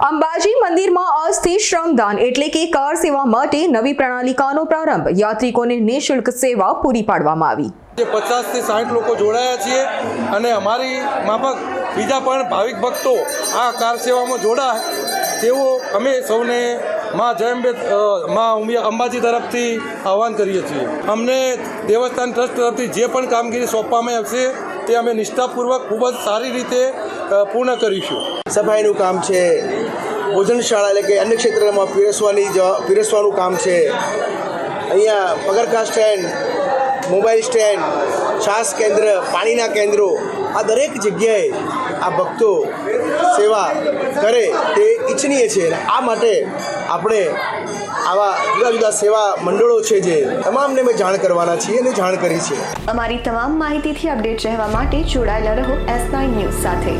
અંબાજી મંદિરમાં અસ્થિ શ્રમદાન એટલે કે કાર સેવા માટે નવી પ્રણાલિકાનો પ્રારંભ. યાત્રિકોને નિઃશુલ્ક સેવા પૂરી પાડવામાં આવી. જે પચાસથી સાઠ લોકો જોડાયા છીએ અને અમારી માફક બીજા પણ ભાવિક ભક્તો આ કાર સેવામાં જોડાય તેવો અમે સૌને માં જયંબે માં અંબાજી તરફથી આહવાન કરીએ છીએ. અમને દેવસ્થાન ટ્રસ્ટ તરફથી જે પણ કામગીરી સોંપવામાં આવશે તે અમે નિષ્ઠાપૂર્વક ખૂબ જ સારી રીતે પૂર્ણ કરીશું. સફાઈનું કામ છે ભોજનશાળા એટલે કે અન્ય ક્ષેત્રમાં પીરસવાની પીરસવાનું કામ છે. અહીંયા પગરખા સ્ટેન્ડ, મોબાઈલ સ્ટેન્ડ છાસ કેન્દ્ર, પાણીના કેન્દ્રો, આ દરેક જગ્યાએ આ ભક્તો સેવા કરે તે ઈચ્છનીય છે. અને આ માટે આપણે આવા જુદા જુદા સેવા મંડળો છે જે તમામને અમે જાણ કરવાના છીએ અને જાણ કરી છે. અમારી તમામ માહિતીથી અપડેટ રહેવા માટે જોડાયેલા રહો એસ નાઇન ન્યૂઝ સાથે.